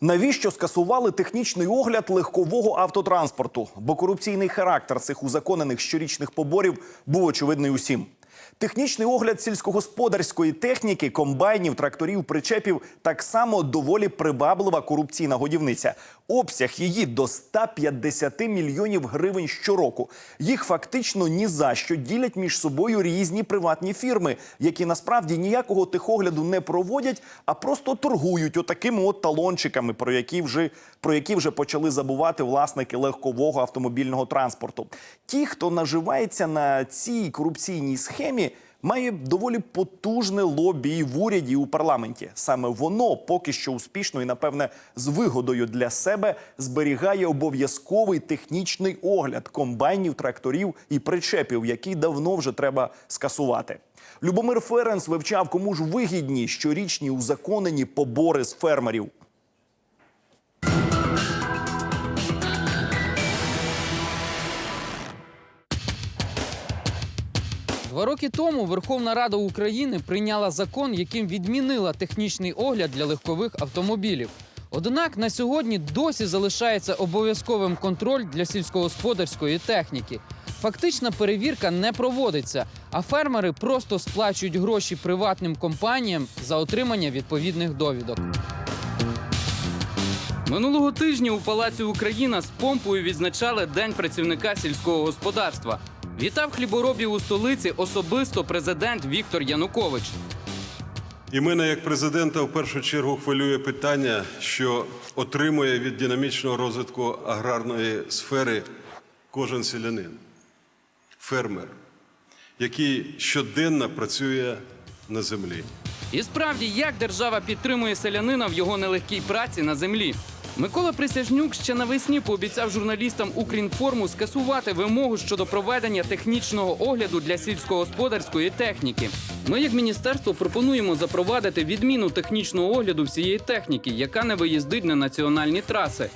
Навіщо скасували технічний огляд легкового автотранспорту? Бо корупційний характер цих узаконених щорічних поборів був очевидний усім. Технічний огляд сільськогосподарської техніки, комбайнів, тракторів, причепів так само доволі приваблива корупційна годівниця. Обсяг її до 150 мільйонів гривень щороку. Їх фактично ні за що ділять між собою різні приватні фірми, які насправді ніякого техогляду не проводять, а просто торгують отакими от талончиками, про які вже про які вже почали забувати власники легкового автомобільного транспорту. Ті, хто наживається на цій корупційній схемі. Має доволі потужне лобі і в уряді і у парламенті. Саме воно поки що успішно і, напевне, з вигодою для себе зберігає обов'язковий технічний огляд комбайнів, тракторів і причепів, який давно вже треба скасувати. Любомир Ференс вивчав, кому ж вигідні щорічні узаконені побори з фермерів. Два роки тому Верховна Рада України прийняла закон, яким відмінила технічний огляд для легкових автомобілів. Однак на сьогодні досі залишається обов'язковим контроль для сільськогосподарської техніки. Фактична перевірка не проводиться, а фермери просто сплачують гроші приватним компаніям за отримання відповідних довідок. Минулого тижня у Палаці Україна з помпою відзначали День працівника сільського господарства. Вітав хліборобів у столиці особисто президент Віктор Янукович. І мене як президента в першу чергу хвилює питання, що отримує від динамічного розвитку аграрної сфери кожен селянин, фермер, який щоденно працює на землі. І справді, як держава підтримує селянина в його нелегкій праці на землі. Микола Присяжнюк ще навесні пообіцяв журналістам Укрінформу скасувати вимогу щодо проведення технічного огляду для сільськогосподарської техніки. Ми, як міністерство, пропонуємо запровадити відміну технічного огляду всієї техніки, яка не виїздить на національні траси.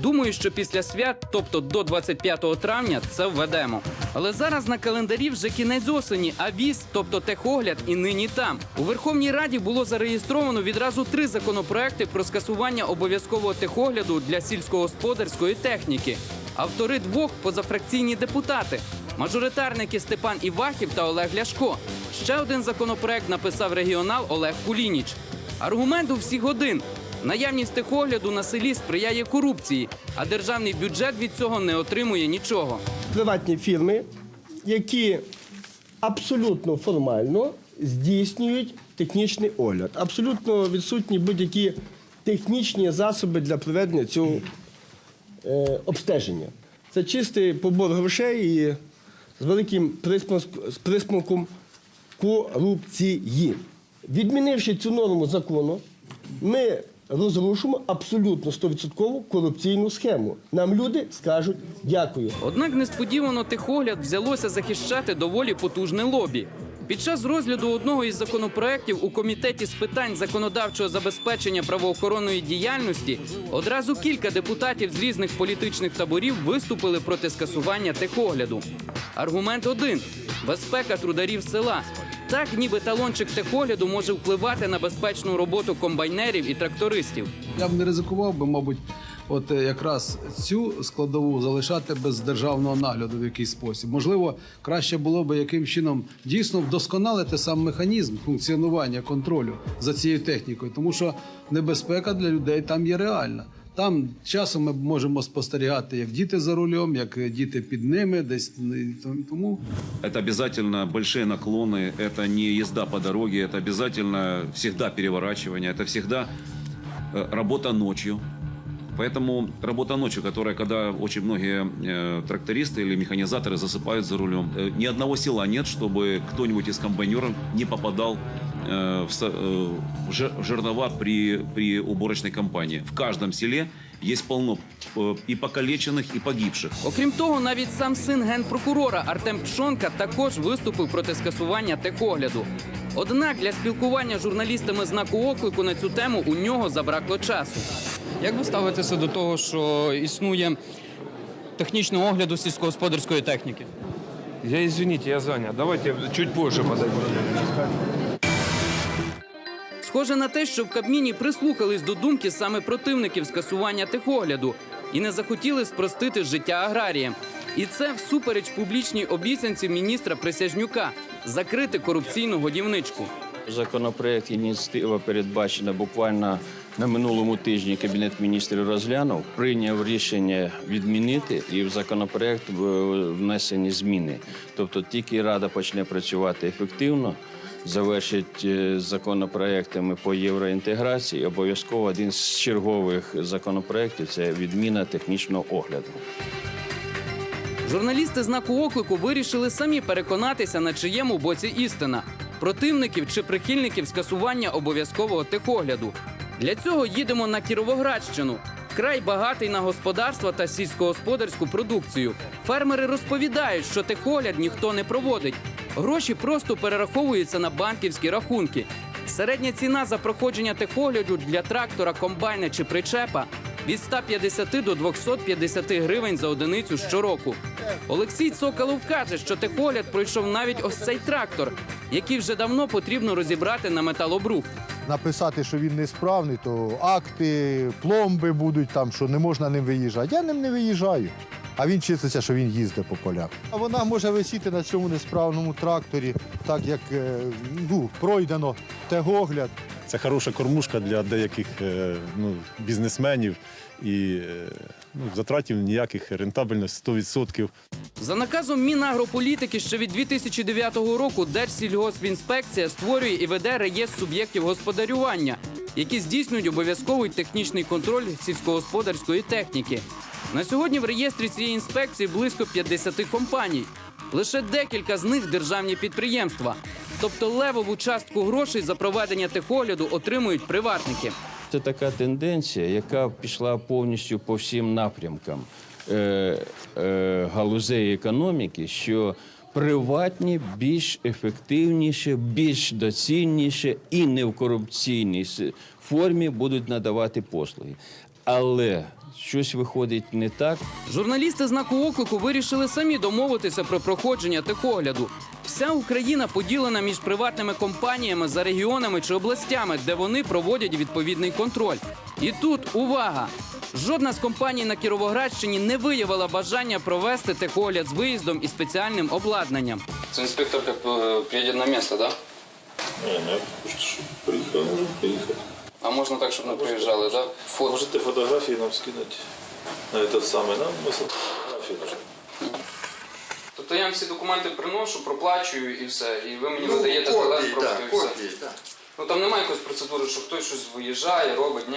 Думаю, що після свят, тобто до 25 травня, це введемо. Але зараз на календарі вже кінець осені, а віз, тобто техогляд, і нині там. У Верховній Раді було зареєстровано відразу три законопроекти про скасування обов'язкового техогляду для сільськогосподарської техніки. Автори двох позафракційні депутати. Мажоритарники Степан Івахів та Олег Ляшко. Ще один законопроект написав регіонал Олег Кулініч. Аргумент у всіх один. Наявність техогляду на селі сприяє корупції, а державний бюджет від цього не отримує нічого. приватні фірми, які абсолютно формально здійснюють технічний огляд. Абсолютно відсутні будь-які технічні засоби для проведення цього е, обстеження. Це чистий побор грошей і з великим присмаком корупції. Відмінивши цю норму закону, ми розрушимо абсолютно 100% корупційну схему. Нам люди скажуть дякую. Однак несподівано техогляд взялося захищати доволі потужне лобі. Під час розгляду одного із законопроєктів у комітеті з питань законодавчого забезпечення правоохоронної діяльності одразу кілька депутатів з різних політичних таборів виступили проти скасування техогляду. Аргумент один безпека трударів села. Так, ніби талончик техогляду може впливати на безпечну роботу комбайнерів і трактористів. Я б не ризикував би, мабуть, от е, якраз цю складову залишати без державного нагляду в якийсь спосіб. Можливо, краще було б яким чином дійсно вдосконалити сам механізм функціонування контролю за цією технікою, тому що небезпека для людей там є реальна. Там часом ми можемо спостерігати, як діти за рулем, як діти під ними, десь і тому Это обязательно большие наклоны, это не езда по дороге, это обязательно всегда переворачивание, это всегда э, работа ночью. Поэтому работа ночью, которая, когда очень многие э, трактористы или механизаторы засыпают за рулем, э, ни одного села нет, чтобы кто-нибудь из комбайнеров не попадал э, в, со- э, в жер- в жернова при, при уборочной кампании. В каждом селе есть полно э, и покалеченных, и погибших. Окрім того, навіть сам син генпрокурора Артем Пшонка також виступив проти скасування техогляду. Однак для спілкування з журналістами знаку оклику на цю тему у нього забракло часу. Як ви ставитеся до того, що існує технічного огляду сільськогосподарської техніки? Я извините, я занят. Давайте чуть позже подойду. Схоже на те, що в Кабміні прислухались до думки саме противників скасування техогляду і не захотіли спростити життя аграріям. І це всупереч публічній обіцянці міністра Присяжнюка закрити корупційну годівничку. Законопроект ініціатива передбачена буквально на минулому тижні. Кабінет міністрів розглянув, прийняв рішення відмінити і в законопроект внесені зміни. Тобто тільки рада почне працювати ефективно. Завершить е, законопроектами по євроінтеграції. Обов'язково один з чергових законопроектів – це відміна технічного огляду. Журналісти знаку оклику вирішили самі переконатися, на чиєму боці істина противників чи прихильників скасування обов'язкового техогляду. Для цього їдемо на Кіровоградщину. Край багатий на господарства та сільськогосподарську продукцію. Фермери розповідають, що техогляд ніхто не проводить. Гроші просто перераховуються на банківські рахунки. Середня ціна за проходження техогляду для трактора, комбайна чи причепа від 150 до 250 гривень за одиницю щороку. Олексій Цоколов каже, що техогляд пройшов навіть ось цей трактор, який вже давно потрібно розібрати на металобрух. Написати, що він несправний, то акти, пломби будуть там, що не можна ним виїжджати. Я ним не виїжджаю. А він числиться, що він їздить по полях. А вона може висіти на цьому несправному тракторі, так як е, ну, пройдено тегогляд. Це хороша кормушка для деяких е, ну, бізнесменів і е, ну, затратів ніяких рентабельність 100%. За наказом Мінагрополітики ще від 2009 року Держсільгоспінспекція створює і веде реєстр суб'єктів господарювання, які здійснюють обов'язковий технічний контроль сільськогосподарської техніки. На сьогодні в реєстрі цієї інспекції близько 50 компаній. Лише декілька з них державні підприємства. Тобто левову частку грошей за проведення техогляду отримують приватники. Це така тенденція, яка пішла повністю по всім напрямкам е, е, галузей економіки, що приватні більш ефективніше, більш доцільніше і не в корупційній формі будуть надавати послуги. Але щось виходить не так, Журналісти знаку оклику вирішили самі домовитися про проходження техогляду. Вся Україна поділена між приватними компаніями за регіонами чи областями, де вони проводять відповідний контроль. І тут увага! Жодна з компаній на Кіровоградщині не виявила бажання провести техогляд з виїздом і спеціальним обладнанням. Це інспектор як приїде на місце, так? Не, не, що приїхали, можемо приїхати. А можна так, щоб не приїжджали, так? Можете фотографії нам скинути на этот самий, нам фотографії. Тобто я вам всі документи приношу, проплачую і все. І ви мені Ну, копії, так, копії, так. Ну там немає якоїсь процедури, що хтось щось виїжджає, робить, ні?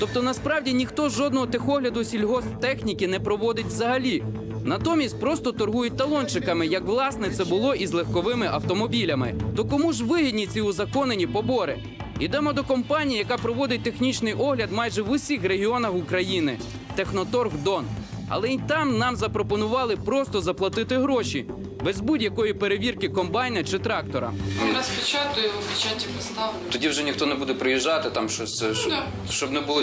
Тобто насправді ніхто жодного техогляду сільгосптехніки не проводить взагалі. Натомість просто торгують талончиками, як власне це було із легковими автомобілями. То кому ж вигідні ці узаконені побори? Ідемо до компанії, яка проводить технічний огляд майже в усіх регіонах України Техноторг Дон. Але й там нам запропонували просто заплатити гроші без будь-якої перевірки комбайна чи трактора. Распечатаю его, печати поставлю. Тоді вже ніхто не буде приїжджати, там щось, е, щоб, щоб не було.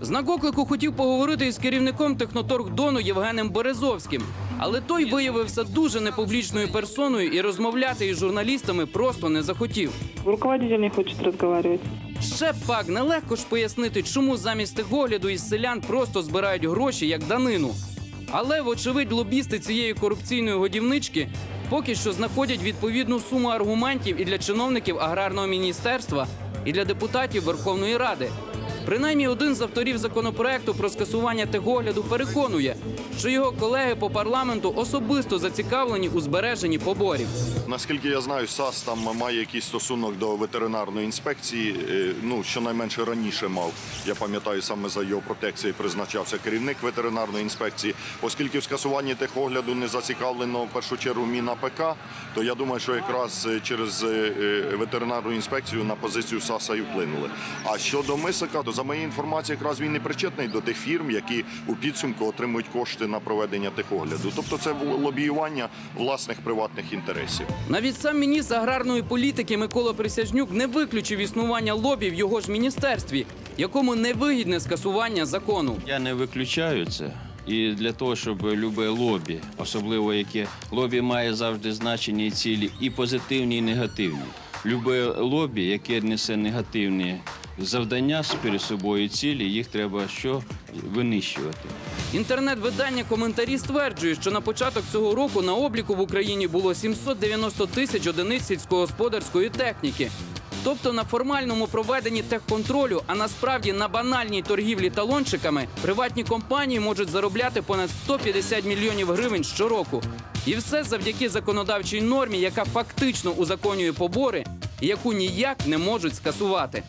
Знак оклику хотів поговорити із керівником техноторг Дону Євгеном Березовським, але той виявився дуже непублічною персоною і розмовляти із журналістами просто не захотів. Руководитель не хочет разговаривать. Ще пак нелегко ж пояснити, чому замість техогляду із селян просто збирають гроші як данину. Але, вочевидь, лобісти цієї корупційної годівнички поки що знаходять відповідну суму аргументів і для чиновників аграрного міністерства, і для депутатів Верховної Ради. Принаймні, один з авторів законопроекту про скасування техогляду переконує, що його колеги по парламенту особисто зацікавлені у збереженні поборів. Наскільки я знаю, САС там має якийсь стосунок до ветеринарної інспекції. е, Ну, щонайменше раніше мав. Я пам'ятаю, саме за його протекцією призначався керівник ветеринарної інспекції. Оскільки в скасуванні техогляду не зацікавлено в першу чергу Мін АПК, то я думаю, що якраз е, через е, ветеринарну інспекцію на позицію САСа і вплинули. А щодо Мисика, то за моєю інформацією, якраз він не причетний до тих фірм, які у підсумку отримують кошти на проведення техогляду. Тобто це лобіювання власних приватних інтересів. Навіть сам міністр аграрної політики Микола Присяжнюк не виключив існування лобі в його ж міністерстві, якому невигідне скасування закону. Я не виключаю це. І для того, щоб любе лобі, особливо яке лобі має завжди значення і цілі, і позитивні, і негативні. Любе лобі, яке несе негативні завдання перед собою цілі, їх треба що винищувати. Інтернет-видання коментарі стверджує, що на початок цього року на обліку в Україні було 790 тисяч одиниць сільськогосподарської техніки. Тобто на формальному проведенні техконтролю, а насправді на банальній торгівлі талончиками, приватні компанії можуть заробляти понад 150 мільйонів гривень щороку. І все завдяки законодавчій нормі, яка фактично узаконює побори, яку ніяк не можуть скасувати.